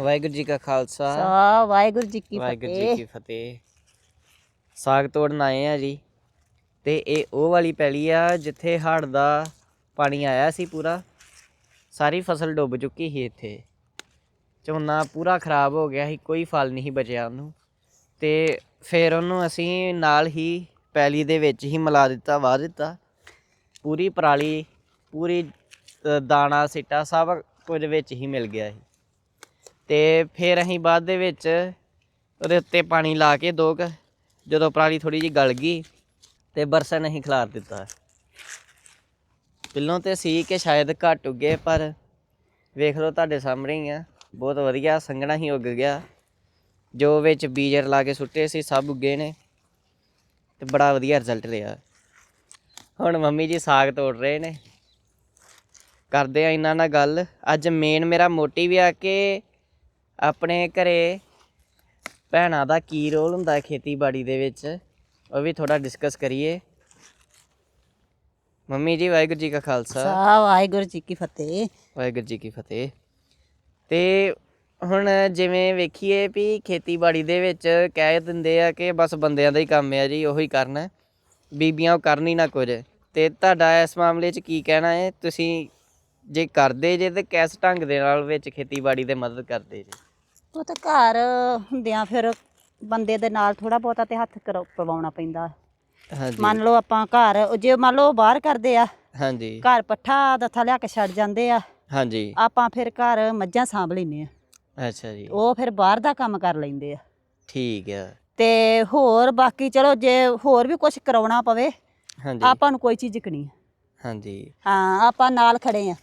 ਵਾਹਿਗੁਰੂ ਜੀ ਕਾ ਖਾਲਸਾ। ਸਾ ਵਾਹਿਗੁਰੂ ਜੀ ਕੀ ਵਾਹਿਗੁਰੂ ਜੀ ਫਤਿਹ। ਕੀ ਫਤਿਹ। ਸਾਗ ਤੋੜਨ ਆਏ ਆ ਜੀ। ਤੇ ਇਹ ਉਹ ਵਾਲੀ ਪੈਲੀ ਆ ਜਿੱਥੇ ਹੜ੍ਹ ਦਾ ਪਾਣੀ ਆਇਆ ਸੀ ਪੂਰਾ। ਸਾਰੀ ਫਸਲ ਡੁੱਬ ਚੁੱਕੀ ਸੀ ਇੱਥੇ। ਝੋਨਾ ਪੂਰਾ ਖਰਾਬ ਹੋ ਗਿਆ ਸੀ ਕੋਈ ਫਲ ਨਹੀਂ ਬਚਿਆ ਉਹਨੂੰ। ਤੇ ਫਿਰ ਉਹਨੂੰ ਅਸੀਂ ਨਾਲ ਹੀ ਪੈਲੀ ਦੇ ਵਿੱਚ ਹੀ ਮਿਲਾ ਦਿੱਤਾ ਵਾਹ ਦਿੱਤਾ। ਪੂਰੀ ਪਰਾਲੀ ਪੂਰੀ ਅ, ਦਾਣਾ ਸਿੱਟਾ ਸਭ ਕੁਝ ਵਿੱਚ ਹੀ ਮਿਲ ਗਿਆ ਸੀ। ਤੇ ਫਿਰ ਅਸੀਂ ਬਾਅਦ ਦੇ ਵਿੱਚ ਉਹਦੇ ਉੱਤੇ ਪਾਣੀ ਲਾ ਕੇ ਦੋ ਕੁ, ਜਦੋਂ ਪਰਾਲੀ ਥੋੜੀ ਜਿਹੀ ਗਲ ਗਈ ਤੇ ਬਰਸਨ ਅਸੀਂ ਖਿਲਾਰ ਦਿੱਤਾ। ਪਹਿਲੋਂ ਤੇ ਸੀ ਕਿ ਸ਼ਾਇਦ ਘੱਟ ਉੱਗੇ, ਪਰ ਵੇਖ ਲਓ ਤੁਹਾਡੇ ਸਾਹਮਣੇ ਹੀ ਆ। ਬਹੁਤ ਵਧੀਆ ਸੰਘਣਾ ਹੀ ਉੱਗ ਗਿਆ। ਜੋ ਵਿੱਚ ਬੀਜਰ ਲਾ ਕੇ ਸੁੱਟੇ ਸੀ, ਸਭ ਉੱਗੇ ਨੇ ਤੇ ਬੜਾ ਵਧੀਆ ਰਿਜ਼ਲਟ ਰਿਹਾ। ਹੁਣ ਮੰਮੀ ਜੀ ਸਾਗ ਤੋੜ ਰਹੇ ਨੇ। ਕਰਦੇ ਆ ਇਹਨਾਂ ਨਾਲ ਗੱਲ। ਅੱਜ ਮੇਨ ਮੇਰਾ ਮੋਟਿਵ ਆ ਕਿ ਆਪਣੇ ਘਰੇ ਭੈਣਾਂ ਦਾ ਕੀ ਰੋਲ ਹੁੰਦਾ ਹੈ ਖੇਤੀਬਾੜੀ ਦੇ ਵਿੱਚ ਉਹ ਵੀ ਥੋੜਾ ਡਿਸਕਸ ਕਰੀਏ। ਮੰਮੀ ਜੀ ਵਾਹਿਗੁਰੂ ਜੀ ਕਾ ਖਾਲਸਾ। ਸਾ ਵਾਹਿਗੁਰੂ ਜੀ ਕੀ ਫਤਿਹ। ਵਾਹਿਗੁਰੂ ਜੀ ਕੀ ਫਤਿਹ। ਤੇ ਹੁਣ ਜਿਵੇਂ ਵੇਖੀਏ ਵੀ ਖੇਤੀਬਾੜੀ ਦੇ ਵਿੱਚ ਕਹਿ ਦਿੰਦੇ ਆ ਕਿ ਬਸ ਬੰਦਿਆਂ ਦਾ ਹੀ ਕੰਮ ਹੈ ਜੀ ਉਹੀ ਕਰਨਾ। ਹੈ। ਬੀਬੀਆਂ ਉਹ ਕਰਨ ਹੀ ਨਾ ਕੁਝ। ਤੇ ਤੁਹਾਡਾ ਇਸ ਮਾਮਲੇ 'ਚ ਕੀ ਕਹਿਣਾ ਹੈ? ਤੁਸੀਂ ਜੇ ਕਰਦੇ ਜੇ ਤੇ ਕਿਸ ਢੰਗ ਦੇ ਨਾਲ ਵਿੱਚ ਖੇਤੀਬਾੜੀ ਦੇ ਮਦਦ ਕਰਦੇ ਜੇ? ਉਹ ਤਾਂ ਘਰ ਹੁੰਦਿਆਂ ਫਿਰ ਬੰਦੇ ਦੇ ਨਾਲ ਥੋੜਾ ਬਹੁਤਾ ਤੇ ਹੱਥ ਕਰੋ ਪਵਾਉਣਾ ਪੈਂਦਾ। ਹਾਂਜੀ। ਮੰਨ ਲਓ ਆਪਾਂ ਘਰ ਜੇ ਮੰਨ ਲਓ ਉਹ ਬਾਹਰ ਕਰਦੇ ਆ ਹਾਂਜੀ। ਘਰ ਪੱਠਾ ਦੱਥਾ ਲਿਆ ਕੇ ਛੱਡ ਜਾਂਦੇ ਆ ਹਾਂਜੀ। ਆਪਾਂ ਫਿਰ ਘਰ ਮੱਝਾਂ ਸਾਂਭ ਲੈਨੇ ਆ। ਅੱਛਾ ਜੀ। ਉਹ ਫਿਰ ਬਾਹਰ ਦਾ ਕੰਮ ਕਰ ਲੈਂਦੇ ਆ। ਠੀਕ ਆ। ਤੇ ਹੋਰ ਬਾਕੀ ਚਲੋ ਜੇ ਹੋਰ ਵੀ ਕੁਝ ਕਰਾਉਣਾ ਪਵੇ ਹਾਂਜੀ। ਆਪਾਂ ਨੂੰ ਕੋਈ ਚੀਜ਼ ਨਹੀਂ। ਹਾਂਜੀ। ਹਾਂ ਆਪਾਂ ਨਾਲ ਖੜੇ ਆ।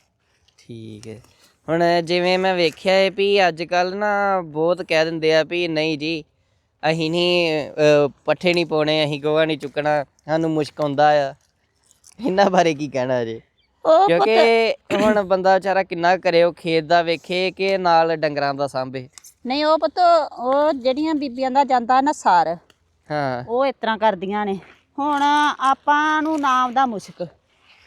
ਠੀਕ ਹੈ ਹੁਣ ਜਿਵੇਂ ਮੈਂ ਵੇਖਿਆ ਹੈ ਵੀ ਅੱਜ ਕੱਲ ਨਾ ਬਹੁਤ ਕਹਿ ਦਿੰਦੇ ਆ ਵੀ ਨਹੀਂ ਜੀ ਅਸੀਂ ਨਹੀਂ ਪੱਠੇ ਨਹੀਂ ਪਾਉਣੇ ਅਸੀਂ ਗੋਹਾ ਨਹੀਂ ਚੁੱਕਣਾ ਸਾਨੂੰ ਮੁਸ਼ਕ ਆਉਂਦਾ ਆ। ਇਹਨਾਂ ਬਾਰੇ ਕੀ ਕਹਿਣਾ ਜੀ? ਕਿਉਂਕਿ ਹੁਣ ਬੰਦਾ ਵਿਚਾਰਾ ਕਿੰਨਾ ਕਰੇ ਉਹ ਖੇਤ ਦਾ ਵੇਖੇ ਕਿ ਨਾਲ ਡੰਗਰਾਂ ਦਾ ਸਾਂਭੇ। ਨਹੀਂ ਉਹ ਪੁੱਤ ਉਹ ਜਿਹੜੀਆਂ ਬੀਬੀਆਂ ਦਾ ਜਾਂਦਾ ਨਾ ਸਾਰ ਹਾਂ। ਉਹ ਇਸ ਤਰ੍ਹਾਂ ਕਰਦੀਆਂ ਨੇ। ਹੁਣ ਆਪਾਂ ਨੂੰ ਨਾਮ ਦਾ ਮੁਸ਼ਕ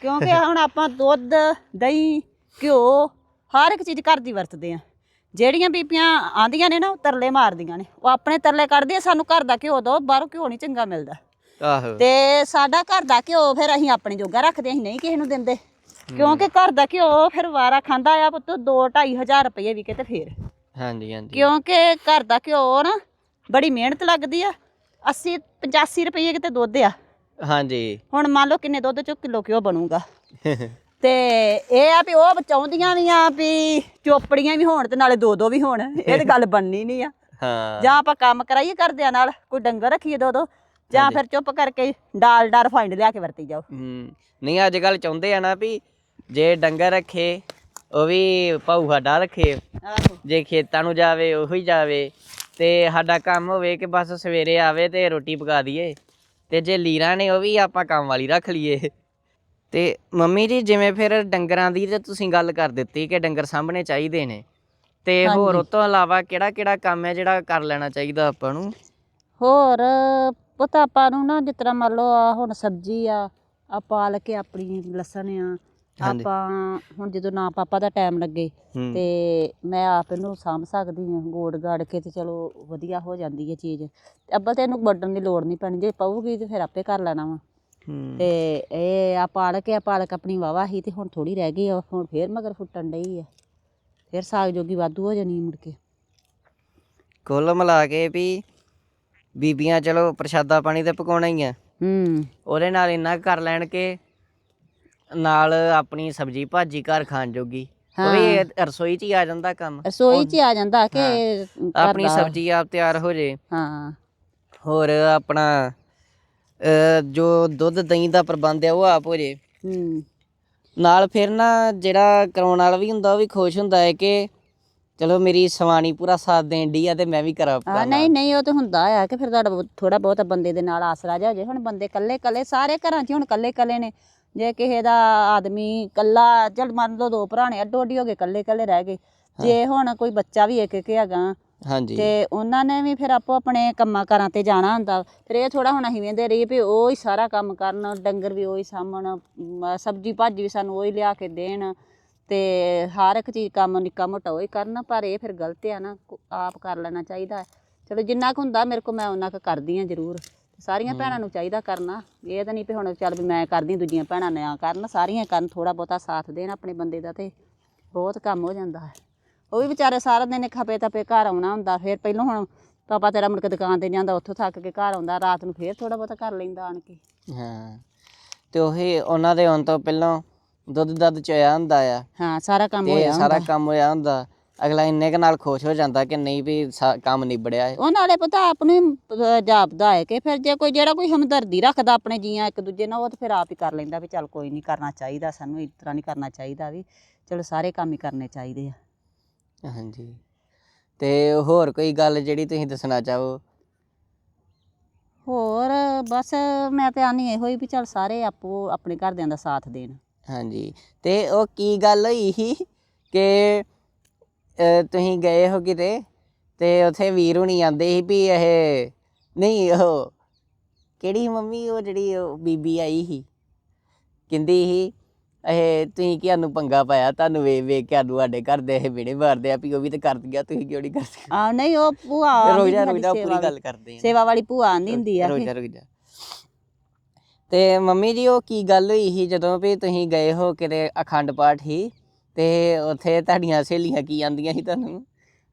ਕਿਉਂਕਿ ਹੁਣ ਆਪਾਂ ਦੁੱਧ ਦਹੀਂ ਘਿਓ ਹਰ ਇੱਕ ਚੀਜ਼ ਘਰ ਦੀ ਵਰਤਦੇ ਆ। ਜਿਹੜੀਆਂ ਬੀਬੀਆਂ ਆਂਦੀਆਂ ਨੇ ਨਾ ਉਹ ਤਰਲੇ ਮਾਰਦੀਆਂ ਨੇ। ਉਹ ਆਪਣੇ ਤਰਲੇ ਕੱਢਦੇ ਆ ਸਾਨੂੰ ਘਰ ਦਾ ਘਿਓ ਦੋ ਬਾਹਰੋਂ ਘਿਓ ਨਹੀਂ ਚੰਗਾ ਮਿਲਦਾ। ਆਹੋ। ਤੇ ਸਾਡਾ ਘਰ ਦਾ ਘਿਓ ਫਿਰ ਅਸੀਂ ਆਪਣੇ ਜੋਗਾ ਰੱਖਦੇ ਅਸੀਂ ਨਹੀਂ ਕਿਸੇ ਨੂੰ ਦਿੰਦੇ। ਕਿਉਂਕਿ ਘਰ ਦਾ ਘਿਓ ਫਿਰ ਵਾਰਾ ਖਾਂਦਾ ਆ ਪੁੱਤ 2 ਹਜ਼ਾਰ ਰੁਪਏ ਵੀ ਕਿਤੇ ਫੇਰ। ਹਾਂਜੀ ਹਾਂਜੀ। ਕਿਉਂਕਿ ਘਰ ਦਾ ਘਿਓ ਨਾ ਬੜੀ ਮਿਹਨਤ ਲੱਗਦੀ ਆ। 80 85 ਰੁਪਏ ਕਿਤੇ ਦੁੱਧ ਆ। ਹਾਂਜੀ। ਹੁਣ ਮੰਨ ਲਓ ਕਿੰਨੇ ਦੁੱਧ ਚੋਂ ਕਿਲੋ ਕਿਉਂ ਬਣੂਗਾ। ਤੇ ਇਹ ਆ ਵੀ ਉਹ ਬਚਾਉਂਦੀਆਂ ਵੀ ਆ ਵੀ ਚੋਪੜੀਆਂ ਵੀ ਹੋਣ ਤੇ ਨਾਲੇ ਦੋ ਦੋ ਵੀ ਹੋਣ। ਇਹ ਤੇ ਗੱਲ ਬਣਨੀ ਨਹੀਂ ਆ। ਹਾਂ। ਜਾਂ ਆਪਾਂ ਕੰਮ ਕਰਾਈਏ ਕਰਦਿਆਂ ਨਾਲ ਕੋਈ ਡੰਗਰ ਰੱਖੀਏ ਦੋ ਦੋ ਜਾਂ ਫਿਰ ਚੁੱਪ ਕਰਕੇ ਡਾਲ ਡਾਲ ਰਿਫਾਈਂਡ ਲਿਆ ਕੇ ਵਰਤੀ ਜਾਓ। ਹੂੰ ਨਹੀਂ ਅੱਜ ਕੱਲ ਚਾਹੁੰਦੇ ਆ ਨਾ ਵੀ ਜੇ ਡੰਗਰ ਰੱਖੇ ਉਹ ਵੀ ਭਾਊ ਸਾਡਾ ਰੱਖੇ। ਜੇ ਖੇਤਾਂ ਨੂੰ ਜਾਵੇ ਉਹੀ ਜਾਵੇ। ਤੇ ਸਾਡਾ ਕੰਮ ਹੋਵੇ ਕਿ ਬਸ ਸਵੇਰੇ ਆਵੇ ਤੇ ਰੋਟੀ ਪਕਾ ਦਈਏ। ਤੇ ਜੇ ਲੀਰਾਂ ਨੇ ਉਹ ਵੀ ਆਪਾਂ ਕੰਮ ਵਾਲੀ ਰੱਖ ਲਈਏ। ਤੇ ਮੰਮੀ ਜੀ ਜਿਵੇਂ ਫਿਰ ਡੰਗਰਾਂ ਦੀ ਤੇ ਤੁਸੀਂ ਗੱਲ ਕਰ ਦਿੱਤੀ ਕਿ ਡੰਗਰ ਸਾਹਮਣੇ ਚਾਹੀਦੇ ਨੇ। ਤੇ ਹੋਰ ਉਸ ਤੋਂ ਇਲਾਵਾ ਕਿਹੜਾ ਕਿਹੜਾ ਕੰਮ ਹੈ ਜਿਹੜਾ ਕਰ ਲੈਣਾ ਚਾਹੀਦਾ ਆਪਾਂ ਨੂੰ? ਹੋਰ ਪੁੱਤ ਆਪਾਂ ਨੂੰ ਨਾ ਜਿਸ ਤਰ੍ਹਾਂ ਮੰਨ ਲਓ ਆ ਹੁਣ ਸਬਜ਼ੀ ਆ ਆ ਪਾਲਕ ਆ ਆਪਣੀ ਲਸਣ ਆ ਹਾਂਜੀ। ਆਪਾਂ ਹੁਣ ਜਦੋਂ ਨਾ ਪਾਪਾ ਦਾ ਟਾਈਮ ਲੱਗੇ ਹੂੰ। ਤੇ ਮੈਂ ਆਪ ਇਹਨੂੰ ਸਾਂਭ ਸਕਦੀ ਹਾਂ ਗੋੜ ਗਾੜ ਕੇ ਤੇ ਚਲੋ ਵਧੀਆ ਹੋ ਜਾਂਦੀ ਹੈ ਚੀਜ਼। ਅੱਬਲ ਤੇ ਇਹਨੂੰ ਵੱਢਣ ਦੀ ਲੋੜ ਨਹੀਂ ਪੈਣੀ ਜੇ ਪਊਗੀ ਤੇ ਫਿਰ ਆਪੇ ਕਰ ਲੈਣਾ ਵਾ। ਹੂੰ। ਤੇ ਇਹ ਆ ਪਾਲਕ ਆ ਪਾਲਕ ਆਪਣੀ ਵਾਵਾ ਹੀ ਤੇ ਹੁਣ ਥੋੜੀ ਰਹਿ ਗਈ ਆ ਹੁਣ ਫੇਰ ਮਗਰ ਫੁੱਟਣ ਡਈ ਆ। ਫਿਰ ਸਾਗ ਜੋਗੀ ਵਾਧੂ ਹੋ ਜਾਣੀ ਮੁੜ ਕੇ। ਕੁੱਲ ਮਿਲਾ ਕੇ ਵੀ ਬੀਬੀਆਂ ਚਲੋ ਪ੍ਰਸ਼ਾਦਾ ਪਾਣੀ ਤੇ ਪਕਾਉਣਾ ਹੀ ਆ। ਹੂੰ। ਉਹਦੇ ਨਾਲ ਇੰਨਾ ਕੁ ਕਰ ਲੈਣ ਕਿ ਨਾਲ ਆਪਣੀ ਸਬਜੀ ਭਾਜੀ ਘਰ ਖਾਣ ਜੋਗੀ। ਉਹ ਵੀ ਰਸੋਈ 'ਚ ਹੀ ਆ ਜਾਂਦਾ ਕੰਮ। ਰਸੋਈ 'ਚ ਹੀ ਆ ਜਾਂਦਾ ਕਿ ਆਪਣੀ ਦਾ- ਸਬਜੀ ਆਪ ਤਿਆਰ ਹੋ ਜੇ। ਹਾਂ। ਹੋਰ ਆਪਣਾ ਜੋ ਦੁੱਧ ਦਹੀਂ ਦਾ ਪ੍ਰਬੰਧ ਹੈ ਉਹ ਆਪ ਹੋ ਜੇ। ਹੂੰ। ਨਾਲ ਫਿਰ ਨਾ ਜਿਹੜਾ ਕਰਾਉਣ ਵਾਲਾ ਵੀ ਹੁੰਦਾ ਉਹ ਵੀ ਖੁਸ਼ ਹੁੰਦਾ ਹੈ ਕਿ ਚਲੋ ਮੇਰੀ ਸਵਾਣੀ ਪੂਰਾ ਸਾਥ ਦੇਣ ਦੀ ਆ ਤੇ ਮੈਂ ਵੀ ਕਰਾਂ ਆ ਨਹੀਂ ਨਹੀਂ ਉਹ ਤੇ ਹੁੰਦਾ ਆ ਕਿ ਫਿਰ ਤੁਹਾਡਾ ਥੋੜਾ ਬਹੁਤਾ ਬੰਦੇ ਦੇ ਨਾਲ ਆਸਰਾ ਜਾ ਜੇ। ਹੁਣ ਬੰਦੇ ਕੱਲੇ ਕੱਲੇ ਸਾਰੇ ਘਰਾਂ 'ਚ ਹੁਣ ਕੱਲੇ ਕੱਲੇ ਨੇ। ਜੇ ਕਿਸੇ ਦਾ ਆਦਮੀ ਕੱਲਾ ਚਲ ਮੰਨ ਲਓ ਦੋ ਭਰਾ ਨੇ ਅੱਡੋ ਅੱਡੀ ਹੋ ਗਏ ਕੱਲੇ ਕੱਲੇ ਰਹਿ ਗਏ। ਜੇ ਹੁਣ ਕੋਈ ਬੱਚਾ ਵੀ ਇੱਕ ਇੱਕ ਹੈਗਾ ਹਾਂਜੀ। ਤੇ ਉਹਨਾਂ ਨੇ ਵੀ ਫਿਰ ਆਪੋ ਆਪਣੇ ਕੰਮਾਂ ਕਾਰਾਂ ਤੇ ਜਾਣਾ ਹੁੰਦਾ। ਫਿਰ ਇਹ ਥੋੜਾ ਹੁਣ ਅਸੀਂ ਵੇਂਦੇ ਰਹੀ ਵੀ ਉਹ ਹੀ ਸਾਰਾ ਕੰਮ ਕਰਨ ਡੰਗਰ ਵੀ ਉਹ ਹੀ ਸਾਂਭਣ ਸਬਜ਼ੀ ਭਾਜੀ ਵੀ ਸਾਨੂੰ ਉਹ ਹੀ ਲਿਆ ਕੇ ਦੇਣ ਤੇ ਹਰ ਇੱਕ ਚੀਜ਼ ਕੰਮ ਨਿੱਕਾ ਮੋਟਾ ਉਹ ਹੀ ਕਰਨ ਪਰ ਇਹ ਫਿਰ ਗਲਤ ਆ ਨਾ ਆਪ ਕਰ ਲੈਣਾ ਚਾਹੀਦਾ। ਚਲੋ ਜਿੰਨਾ ਕੁ ਹੁੰਦਾ ਮੇਰੇ ਕੋ ਮੈਂ ਉਹਨਾਂ ਕੁ ਕਰਦੀ ਆ ਜ਼ਰੂਰ। ਸਾਰੀਆਂ ਭੈਣਾਂ ਨੂੰ ਚਾਹੀਦਾ ਕਰਨਾ। ਇਹ ਤਾਂ ਨਹੀਂ ਵੀ ਹੁਣ ਚੱਲ ਵੀ ਮੈਂ ਕਰਦੀ ਦੂਜੀਆਂ ਭੈਣਾਂ ਨਾ ਕਰਨ। ਸਾਰੀਆਂ ਕਰਨ ਥੋੜਾ ਬਹੁਤਾ ਸਾਥ ਦੇਣ ਆਪਣੇ ਬੰਦੇ ਦਾ ਤੇ ਬਹੁਤ ਕੰਮ ਹੋ ਜਾਂਦਾ ਹੈ। ਉਹ ਵੀ ਵਿਚਾਰੇ ਸਾਰਾ ਦਿਨ ਖਪੇ ਤਪੇ ਘਰ ਆਉਣਾ ਹੁੰਦਾ ਫਿਰ ਪਹਿਲਾਂ ਹੁਣ ਪਾਪਾ ਤੇਰਾ ਮੁੜ ਕੇ ਦੁਕਾਨ ਤੇ ਜਾਂਦਾ ਉੱਥੋਂ ਥੱਕ ਕੇ ਘਰ ਆਉਂਦਾ ਰਾਤ ਨੂੰ ਫਿਰ ਥੋੜਾ ਬਹੁਤਾ ਕਰ ਲੈਂਦਾ ਆਣ ਕੇ। ਹਾਂ ਤੇ ਉਹੀ ਉਹਨਾਂ ਦੇ ਆਉਣ ਤੋਂ ਪਹਿਲਾਂ ਦੁੱਧ ਦੱਧ ਚੋਇਆ ਹੁੰਦਾ ਆ। ਹਾਂ ਸਾਰਾ ਕੰਮ ਤੇ ਹੋਇਆ ਸਾਰਾ ਹੁੰਦਾ। ਕੰਮ ਹੋਇਆ ਹੁੰਦਾ ਅਗਲਾ ਇੰਨੇ ਕੁ ਨਾਲ ਖੁਸ਼ ਹੋ ਜਾਂਦਾ ਕਿ ਨਹੀਂ ਵੀ ਸਾ- ਕੰਮ ਨਿਬੜਿਆ ਹੈ ਉਹ ਨਾਲੇ ਪਤਾ ਆਪ ਨੂੰ ਹੀ, ਅਹ, ਜਾਪਦਾ ਹੈ ਕਿ ਫਿਰ ਜੇ ਕੋਈ ਜਿਹੜਾ ਕੋਈ ਹਮਦਰਦੀ ਰੱਖਦਾ ਆਪਣੇ ਜੀਆਂ ਇੱਕ ਦੂਜੇ ਨਾਲ ਉਹ ਤਾਂ ਫਿਰ ਆਪ ਹੀ ਕਰ ਲੈਂਦਾ ਵੀ ਚੱਲ ਕੋਈ ਨਹੀਂ ਕਰਨਾ ਚਾਹੀਦਾ ਸਾਨੂੰ ਇਸ ਤਰ੍ਹਾਂ ਨਹੀਂ ਕਰਨਾ ਚਾਹੀਦਾ ਵੀ ਚਲੋ ਸਾਰੇ ਕੰਮ ਹੀ ਕਰਨੇ ਚਾਹੀਦੇ ਆ। ਹਾਂਜੀ। ਤੇ ਹੋਰ ਕੋਈ ਗੱਲ ਜਿਹੜੀ ਤੁਸੀਂ ਦੱਸਣਾ ਚਾਹੋ? ਹੋਰ ਬਸ ਮੈਂ ਤੇ ਆਨੀ ਇਹੋ ਹੀ ਵੀ ਚੱਲ ਸਾਰੇ ਆਪੋ ਆਪਣੇ ਘਰਦਿਆਂ ਦਾ ਸਾਥ ਦੇਣ। ਹਾਂਜੀ। ਤੇ ਉਹ ਕੀ ਗੱਲ ਹੋਈ ਸੀ ਕਿ ਅਹ, ਤੁਸੀਂ ਗਏ ਹੋ ਕਿਤੇ ਤੇ ਉੱਥੇ ਵੀਰ ਹੁਣੀ ਆਂਦੇ ਸੀ ਵੀ ਇਹ ਨਹੀਂ ਉਹ ਕਿਹੜੀ ਮੰਮੀ ਉਹ ਜਿਹੜੀ ਉਹ ਬੀਬੀ ਆਈ ਸੀ ਕਹਿੰਦੀ ਸੀ ਇਹ ਤੁਸੀਂ ਕੀ ਨੂੰ ਪੰਗਾ ਪਾਇਆ ਤੁਹਾਨੂੰ ਵੇਖ ਵੇਖ ਕੇ ਸਾਨੂੰ ਸਾਡੇ ਘਰ ਦੇ ਇਹ ਵਿੜੇ ਮਾਰਦੇ ਆ ਵੀ ਉਹ ਵੀ ਤੇ ਕਰਦੀਆਂ ਤੁਸੀਂ ਕਿਉਂ ਨਹੀਂ ਕਰਦੀ ਆ ਨਹੀਂ ਉਹ ਭੂਆ ਆਂਦੀ ਰੁਕ ਜਾ ਸਾਡੀ ਰੁਕ ਜਾ ਸੇਵਾ ਪੂਰੀ ਵੀ- ਗੱਲ ਕਰਦੇ ਆ। ਸੇਵਾ ਵਾਲੀ ਭੂਆ ਆਂਦੀ ਹੁੰਦੀ ਆ। ਰੁਕ ਕਿ ਜਾ ਰੁਕ ਜਾ ਤੇ ਮੰਮੀ ਜੀ ਉਹ ਕੀ ਗੱਲ ਹੋਈ ਸੀ ਜਦੋਂ ਵੀ ਤੁਸੀਂ ਗਏ ਹੋ ਕਿਤੇ ਅਖੰਡ ਪਾਠ ਹੀ? ਤੇ ਉੱਥੇ ਤੁਹਾਡੀਆਂ ਸਹੇਲੀਆਂ ਕੀ ਆਂਦੀਆਂ ਸੀ ਤੁਹਾਨੂੰ?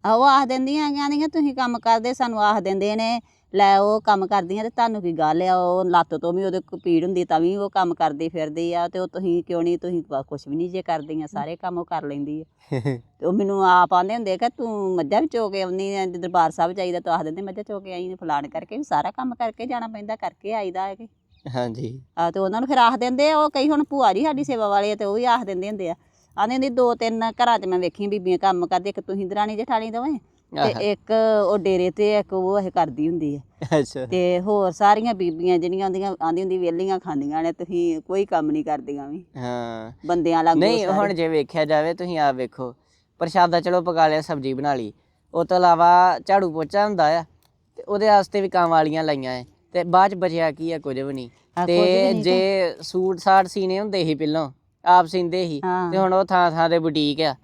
ਆ ਉਹ ਆਖ ਦਿੰਦੀਆਂ ਕਹਿੰਦੀਆਂ ਤੁਸੀਂ ਕੰਮ ਕਰਦੇ ਸਾਨੂੰ ਆਖ ਦਿੰਦੇ ਨੇ ਲੈ ਉਹ ਕੰਮ ਕਰਦੀਆਂ ਤੇ ਤੁਹਾਨੂੰ ਕੀ ਗੱਲ ਆ ਉਹ ਲੱਤ ਤੋਂ ਵੀ ਉਹਦੇ ਕੋ ਪੀੜ ਹੁੰਦੀ ਤਾਂ ਵੀ ਉਹ ਕੰਮ ਕਰਦੀ ਫਿਰਦੀ ਆ ਤੇ ਉਹ ਤੁਸੀਂ ਕਿਉਂ ਨਹੀਂ ਤੁਸੀਂ ਕੁਝ ਵੀ ਨਹੀਂ ਜੇ ਕਰਦੀਆਂ ਸਾਰੇ ਕੰਮ ਉਹ ਕਰ ਲੈਂਦੀ ਆ। ਤੇ ਉਹ ਮੈਨੂੰ ਆਪ ਆਂਦੇ ਹੁੰਦੇ ਕਿ ਤੂੰ ਮੱਝਾਂ ਵੀ ਚੋ ਕੇ ਆਉਂਦੀ ਆ ਜੇ ਦਰਬਾਰ ਸਾਹਿਬ ਜਾਈਦਾ ਤਾਂ ਆਖ ਦਿੰਦੇ ਮੱਝਾਂ ਚੋ ਕੇ ਆਈ ਨੇ ਫਲਾਣ ਕਰਕੇ ਵੀ ਸਾਰਾ ਕੰਮ ਕਰਕੇ ਜਾਣਾ ਪੈਂਦਾ ਕਰਕੇ ਆਈਦਾ ਹੈ ਕਿ। ਹਾਂਜੀ। ਆ ਤੇ ਉਹਨਾਂ ਨੂੰ ਫਿਰ ਆਖ ਦਿੰਦੇ ਆ ਉਹ ਕਈ ਹੁਣ ਭੂਆ ਜੀ ਸਾਡੀ ਸੇਵਾ ਵਾਲੇ ਆ ਤੇ ਉਹ ਵੀ ਆਖ ਦਿੰਦੇ ਹੁੰਦੇ ਆ। ਆਂਦੇ ਹੁੰਦੇ ਦੋ ਤਿੰਨ ਘਰਾਂ 'ਚ ਮੈਂ ਵੇਖੀ ਬੀਬੀਆਂ ਕੰਮ ਕਰਦੀ ਇੱਕ ਤੁਸੀਂ ਦਰਾਣੀ ਜਠਾਣੀ ਦੋਵੇਂ। ਤੇ ਇੱਕ ਉਹ ਡੇਰੇ ਤੇ ਇੱਕ ਉਹ ਇਹ ਕਰਦੀ ਹੁੰਦੀ ਆ। ਅੱਛਾ। ਤੇ ਹੋਰ ਸਾਰੀਆਂ ਬੀਬੀਆਂ ਜਿਹੜੀਆਂ ਆਂਦੀਆਂ ਆਂਦੀ ਹੁੰਦੀ ਵੇਲੀਆਂ ਖਾਂਦੀਆਂ ਨੇ ਤੁਸੀਂ ਕੋਈ ਕੰਮ ਨਹੀਂ ਕਰਦੀਆਂ ਵੀ। ਹਾਂ। ਬੰਦਿਆਂ ਲਾਗੂ ਨਹੀਂ। ਹੁਣ ਜੇ ਵੇਖਿਆ ਜਾਵੇ ਤੁਸੀਂ ਆਪ ਵੇਖੋ ਪ੍ਰਸ਼ਾਦਾ ਚਲੋ ਪਕਾ ਲਿਆ ਸਬਜ਼ੀ ਬਣਾ ਲਈ। ਉਹ ਤੋਂ ਇਲਾਵਾ ਝਾੜੂ ਪੋਚਾ ਹੁੰਦਾ ਆ ਤੇ ਉਹਦੇ ਵਾਸਤੇ ਵੀ ਕੰਮ ਵਾਲੀਆਂ ਲਾਈਆਂ ਐ। ਤੇ ਬਾਅਦ ਚ ਬਚਿਆ ਕੀ ਆ ਕੁਝ ਵੀ ਨਹੀਂ। ਹਾਂ, ਤੇ ਜੇ ਸੂਟ ਸਾਟ ਸੀਨੇ ਹੁੰਦੇ ਸੀ ਪਹਿਲਾਂ ਆਪ ਸੀਂਦੇ ਸੀ ਹਾਂ। ਤੇ ਹੁਣ ਉਹ ਥਾਂ ਥਾਂ ਤੇ ਬੁਟੀਕ ਆ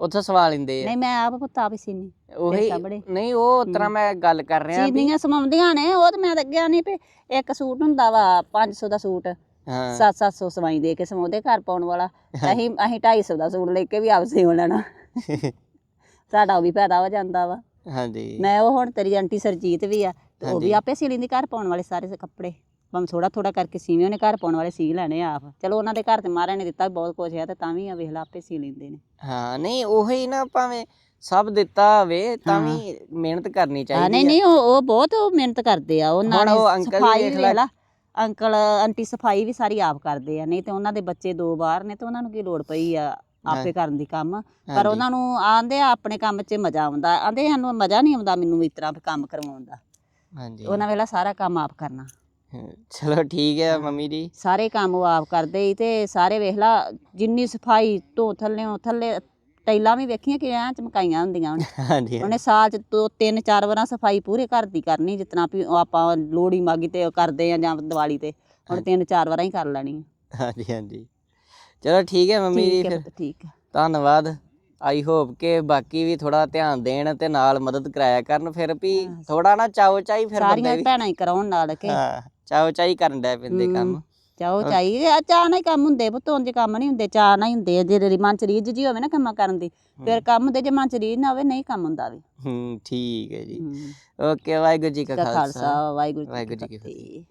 ਉੱਥੋਂ ਸਵਾ ਲੈਂਦੇ ਆ। ਨਹੀਂ ਮੈਂ ਆਪ ਪੁੱਤ ਆਪ ਹੀ ਸੀਨੀ ਉਹੀ ਸਾਹਮਣੇ। ਨਹੀਂ ਉਹ ਤਰ੍ਹਾਂ ਮੈਂ ਗੱਲ ਕਰ ਰਿਹਾ ਵੀ ਸੀਨੀਆਂ ਸਮਾਉਂਦੀਆਂ ਨੇ ਉਹ ਤੇ ਮੈਂ ਤਾਂ ਅੱਗੇ ਨਹੀਂ ਵੀ ਇੱਕ ਸੂਟ ਹੁੰਦਾ ਵਾ 500 ਦਾ ਸੂਟ ਹਾਂ। 7-700 ਸਵਾਈ ਦੇ ਕੇ ਸਮਾਉਂਦੇ ਘਰ ਪਾਉਣ ਵਾਲਾ। ਅਸੀਂ ਅਸੀਂ 250 ਦਾ ਸੂਟ ਲੈ ਕੇ ਵੀ ਆਪ ਸਿਉਂ ਲੈਣਾ। ਸਾਡਾ ਉਹ ਵੀ ਫਾਇਦਾ ਹੋ ਜਾਂਦਾ ਵਾ। ਹਾਂਜੀ। ਮੈਂ ਉਹ ਹੁਣ ਤੇਰੀ ਆਂਟੀ ਸਰਜੀਤ ਵੀ ਆ ਤੇ ਉਹ ਵੀ। ਆਪੇ ਸੀ ਲੈਂਦੀ ਘਰ ਪਾਉਣ ਵਾਲੇ ਸਾਰੇ ਕੱਪੜੇ। ਭਾਵੇਂ ਥੋੜਾ ਥੋੜਾ ਕਰਕੇ ਸੀਵੇਂ ਉਹਨੇ ਘਰ ਪਾਉਣ ਵਾਲੇ ਸੀ ਲੈਣੇ ਆ ਆਪ। ਚਲੋ ਉਹਨਾਂ ਦੇ ਘਰ ਤੇ ਮਹਾਰਾਜ ਨੇ ਦਿੱਤਾ ਬਹੁਤ ਕੁਝ ਆ ਤੇ ਤਾਂ ਵੀ ਆ ਵੇਖ ਲਾ ਆਪੇ ਸੀ ਲੈਂਦੇ ਨੇ। ਹਾਂ ਨਹੀਂ ਉਹੀ ਨਾ ਭਾਵੇਂ ਸਭ ਦਿੱਤਾ ਹੋਵੇ ਤਾਂ ਵੀ ਮਿਹਨਤ ਕਰਨੀ ਹਾਂ ਚਾਹੀਦੀ ਨਹੀਂ ਨਹੀਂ ਉਹ ਉਹ ਬਹੁਤ ਮਿਹਨਤ ਕਰਦੇ ਆ ਉਹਨਾਂ ਨੇ ਸਫ਼ਾਈ ਵੇਖ ਲੈ। ਅੰਕਲ ਆਂਟੀ ਸਫ਼ਾਈ ਵੀ ਸਾਰੀ ਆਪ ਕਰਦੇ ਆ ਨਹੀਂ ਤੇ ਉਹਨਾਂ ਦੇ ਬੱਚੇ ਦੋ ਬਾਹਰ ਨੇ ਤੇ ਉਹਨਾਂ ਨੂੰ ਕੀ ਲੋੜ ਪਈ ਆ ਆਪੇ ਕਰਨ ਦੀ ਕੰਮ। ਪਰ। ਉਹਨਾਂ ਨੂੰ ਆਂਦੇ ਆ ਆਪਣੇ ਕੰਮ 'ਚ ਮਜ਼ਾ ਆਉਂਦਾ ਆਂਦੇ ਸਾਨੂੰ ਮਜ਼ਾ ਨਹੀਂ ਆਉਂਦਾ ਮੈਨੂੰ ਇਸ ਤਰ੍ਹਾਂ ਕੰਮ ਕਰਵਾਉਣ ਦਾ। ਹਾਂਜੀ। ਉਹਨਾਂ ਵੇਲਾ ਸਾਰਾ ਕੰਮ ਆਪ ਕਰਨਾ। ਹਾਂ, ਚਲੋ ਠੀਕ ਹੈ ਮੰਮੀ ਜੀ। ਸਾਰੇ ਕੰਮ ਉਹ ਆਪ ਕਰਦੇ ਸੀ ਤੇ ਸਾਰੇ ਵੇਖ ਲਾ ਜਿੰਨੀ ਸਫ਼ਾਈ ਤੋਂ ਥੱਲੇੋਂ ਥੱਲੇ ਟੈਲਾਂ ਵੀ ਵੇਖੀਆਂ ਕਿ ਐਂ ਚਮਕਾਈਆਂ ਹੁੰਦੀਆਂ ਉਹਨੇ ਹਾਂਜੀ। ਉਹਨੇ ਸਾਲ ਚ ਦੋ ਤਿੰਨ ਚਾਰ ਵਾਰਾਂ ਸਫ਼ਾਈ ਪੂਰੇ ਘਰ ਦੀ ਕਰਨੀ ਜਿਤਨਾ ਵੀ ਆਪਾਂ ਲੋਹੜੀ ਮਾਗੀ ਤੇ ਉਹ ਕਰਦੇ ਆ ਜਾਂ ਦੀਵਾਲੀ ਤੇ ਹੁਣ ਤਿੰਨ ਚਾਰ ਵਾਰਾਂ ਹੀ ਕਰ ਲੈਣੀ। ਹਾਂਜੀ ਹਾਂਜੀ। ਚਲੋ ਠੀਕ ਹੈ ਮੰਮੀ ਜੀ ਠੀਕ ਹੈ ਫਿਰ। ਪੁੱਤ, ਠੀਕ ਹੈ। ਧੰਨਵਾਦ। ਆਈ ਹੋਪ ਕਿ ਬਾਕੀ ਵੀ ਥੋੜਾ ਧਿਆਨ ਦੇਣ ਤੇ ਨਾਲ ਮਦਦ ਕਰਾਇਆ ਕਰਨ ਫਿਰ ਵੀ ਥੋੜਾ ਨਾ ਚਾਓ ਚਾਈ ਫਿਰ ਸਾਰੀਆਂ ਬੰਦੇ ਵੀ ਭੈਣਾਂ ਹੀ ਕਰਾਉਣ ਨਾਲ ਕੇ। ਹਾਂ। ਚਾਓ ਚਾਈ ਕਰਨ ਡੈ ਪੈਂਦੇ ਕੰਮ। ਚਾਹੋ ਚਾਹੀਏ ਆ ਚਾਹ ਨਾਲ ਹੀ ਕੰਮ ਹੁੰਦੇ ਪੁੱਤ ਉਂਝ ਕੰਮ ਨਹੀਂ ਹੁੰਦੇ ਚਾਹ ਨਾਲ ਹੀ ਹੁੰਦੇ ਆ ਜੇ ਤੇਰੀ ਮਨ ਚ ਰੀਝ ਜੀ ਹੋਵੇ ਨਾ ਕੰਮਾਂ ਕਰਨ ਦੀ ਫਿਰ ਕੰਮ ਹੁੰਦੇ ਜੇ ਮਨ ਚ ਰੀਝ ਨਾ ਹੋਵੇ ਨਹੀਂ ਕੰਮ ਹੁੰਦਾ ਵੀ। ਹੂੰ ਠੀਕ ਹੈ ਜੀ। ਓਕੇ ਵਾਹਿਗੁਰੂ ਜੀ ਕਾ ਦਾ ਖਾਲਸਾ। ਖਾਲਸਾ ਵਾਹਿਗੁਰੂ ਵਾਹਿਗੁਰੂ ਜੀ ਜੀ ਕੀ ਕੀ ਫਤਿਹ।